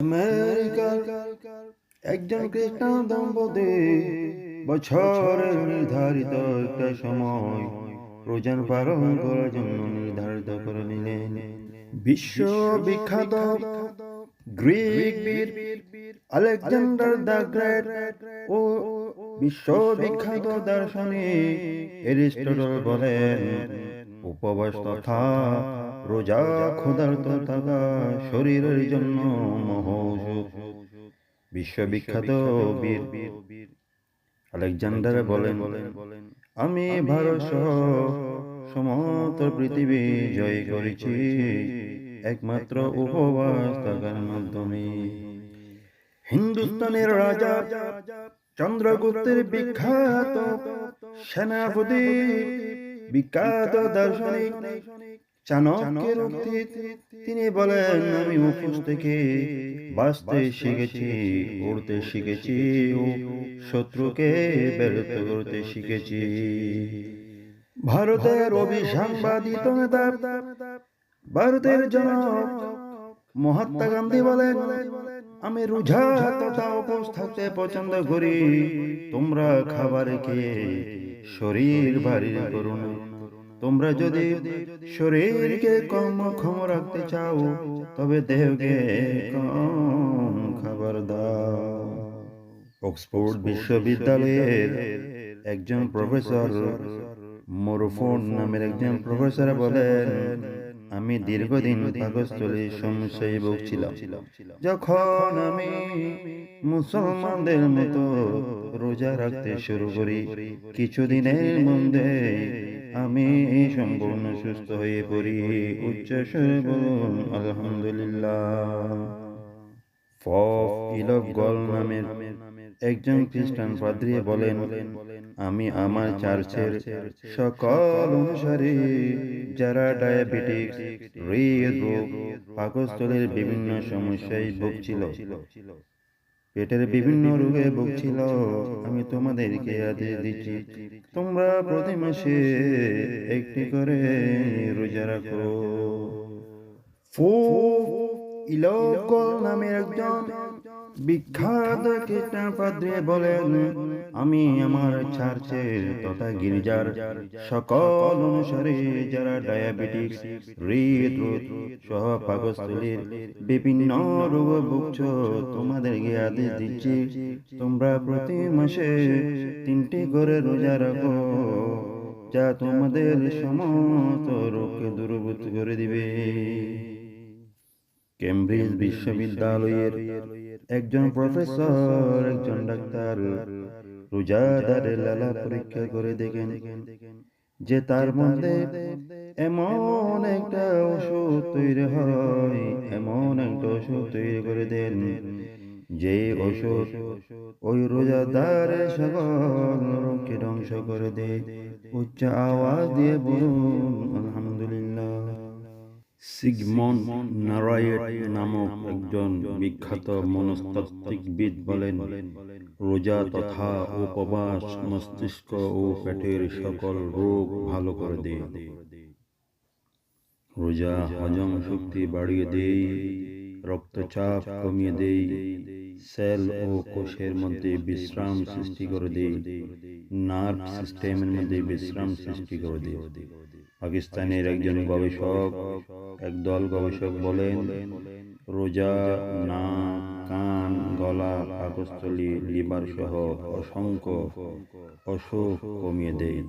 আমেরিকার একজন খ্রিস্টান দম্পতি বছরের নির্ধারিত একটা সময় রোজান পালন করার জন্য নির্ধারিত করে নিলেন। বিশ্ব বিখ্যাত গ্রিক বীর আলেকজান্ডার দ্য গ্রেট ও বিশ্ব বিখ্যাত দার্শনিক এরিস্টটল বলেন উপবাস তথা রোজা ক্ষুধার্ত থাকা শরীরের জন্য মহৌষধ। বিশ্ববিখ্যাত বীর। আলেকজান্ডার বলেন আমি ভারত সহ সমস্ত পৃথিবী জয় করেছি। একমাত্র উপবাস থাকার মাধ্যমে। হিন্দুস্তানের রাজা চন্দ্রগুপ্তের বিখ্যাত সেনাপতি বিখ্যাত দার্শনিক চাণক্যের উক্তি তিনি বলেন আমি উপোস থেকে বাঁচতে শিখেছি উড়তে শিখেছি ও শত্রুকে ব্যর্থ করতে শিখেছি। ভারতের অভিসাংবাদিত নেতা ভারতের জনক মহাত্মা গান্ধী বলেন আমি রোজা তথা উপোস পছন্দ করি। তোমরা খাবার খেয়ে শরীর ভারী করুন তোমরা যদি শরীরকে ক্ষম রাখতে চাও, তবে দেহকে কম খাবার দাও। অক্সফোর্ড বিশ্ববিদ্যালয়ের একজন প্রফেসর মোরফোন নামের একজন প্রফেসর বলেন আমি দীর্ঘদিন পাকস্থলীর সমস্যায় ভুগছিলাম। যখন আমি মুসলমানদের মতো রোজা রাখতে শুরু করি কিছুদিনের মধ্যে আমি সম্পূর্ণ সুস্থ হয়ে পড়ি। উচ্চ বলুন আলহামদুলিল্লাহ। ফফ ইলভ গল নামের একজন খ্রিস্টান পাদ্রী বলেন আমি আমার চার্চের সকল অনুসারী যারা ডায়াবেটিস হৃদরোগ পাকস্থলীর বিভিন্ন সমস্যায় ভুগছিল। পেটের বিভিন্ন রোগে ভুগছিল। আমি তোমাদেরকে আদেশ দিচ্ছি তোমরা প্রতি মাসে একটি করে রোজা রাখো। ফু ইলকল নামের একজন বিখ্যাত খ্রিস্টান পাদ্রী বলেন, আমি আমার চার্চের তথা গির্জার সকল অনুসারে যারা ডায়াবেটিস হৃদরোগ সহ পাকস্থলীর বিভিন্ন রোগ ভুগছ, তোমাদেরকে আদেশ দিচ্ছি, তোমরা প্রতি মাসে তিনটি করে রোজা রাখো, যা তোমাদের সমস্ত রোগকে দূরভূত করে দিবে। কেমব্রিজ বিশ্ববিদ্যালয়ের একজন প্রফেসর একজন ডাক্তার। রোজাদারের লালা পরীক্ষা করে দেখেন যে তার মধ্যে এমন একটা ওষুধ তৈরি হয় এমন একটা ওষুধ তৈরি করে দেন। যে ওষুধ ওই রোজাদারের সকল রোগকে ধ্বংস করে দেয়। উচ্চ আওয়াজ দিয়ে বলুন আলহামদুলিল্লাহ। সিগমন নারায়ণ নামক একজন বিখ্যাত মনস্তাত্ত্বিকবিদ বলেন রোজা তথা উপবাস মস্তিষ্ক ও পেটের সকল রোগ ভালো করে দেয় রোজা হজম শক্তি বাড়িয়ে দেয় রক্তচাপ কমিয়ে দেয় সেল ও কোষের মধ্যে বিশ্রাম সৃষ্টি করে দেয় নার্ভ সিস্টেমের মধ্যে বিশ্রাম সৃষ্টি করে দেয় পাকিস্তানের একজন গবেষক একদল গবেষক বলেন রোজা না কান গলা পাকস্থলী লিভার সহ অসংখ্য অসুখ কমিয়ে দেয়।